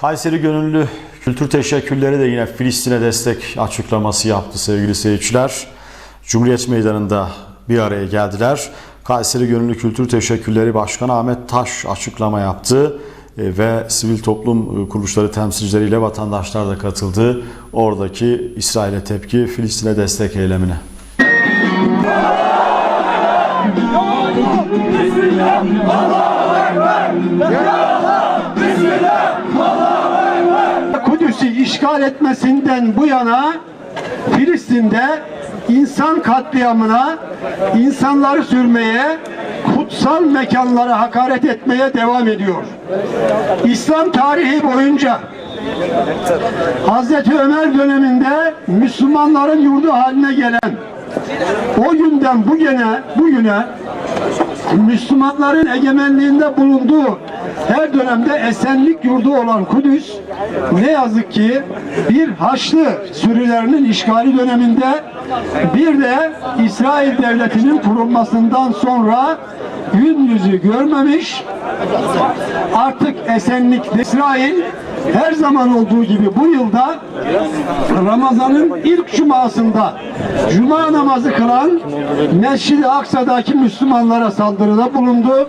Kayseri Gönüllü Kültür Teşekkürleri de yine Filistin'e destek açıklaması yaptı sevgili seyirciler. Cumhuriyet Meydanı'nda bir araya geldiler. Kayseri Gönüllü Kültür Teşekkürleri Başkanı Ahmet Taş açıklama yaptı E, ve sivil toplum e, kuruluşları temsilcileriyle vatandaşlar da katıldı. Oradaki İsrail'e tepki, Filistin'e destek eylemine. Kudüs'ü işgal etmesinden bu yana Filistin'de insan katliamına, insanları sürmeye, kutsal mekanlara hakaret etmeye devam ediyor. İslam tarihi boyunca Hazreti Ömer döneminde Müslümanların yurdu haline gelen o günden bugüne bugüne Müslümanların egemenliğinde bulunduğu her dönemde esenlik yurdu olan Kudüs ne yazık ki bir Haçlı sürülerinin işgali döneminde bir de İsrail devletinin kurulmasından sonra gün yüzü görmemiş artık esenlik İsrail her zaman olduğu gibi bu yılda Ramazan'ın ilk cumasında cuma namazı kılan Mescid-i Aksa'daki Müslümanlara saldırıda bulundu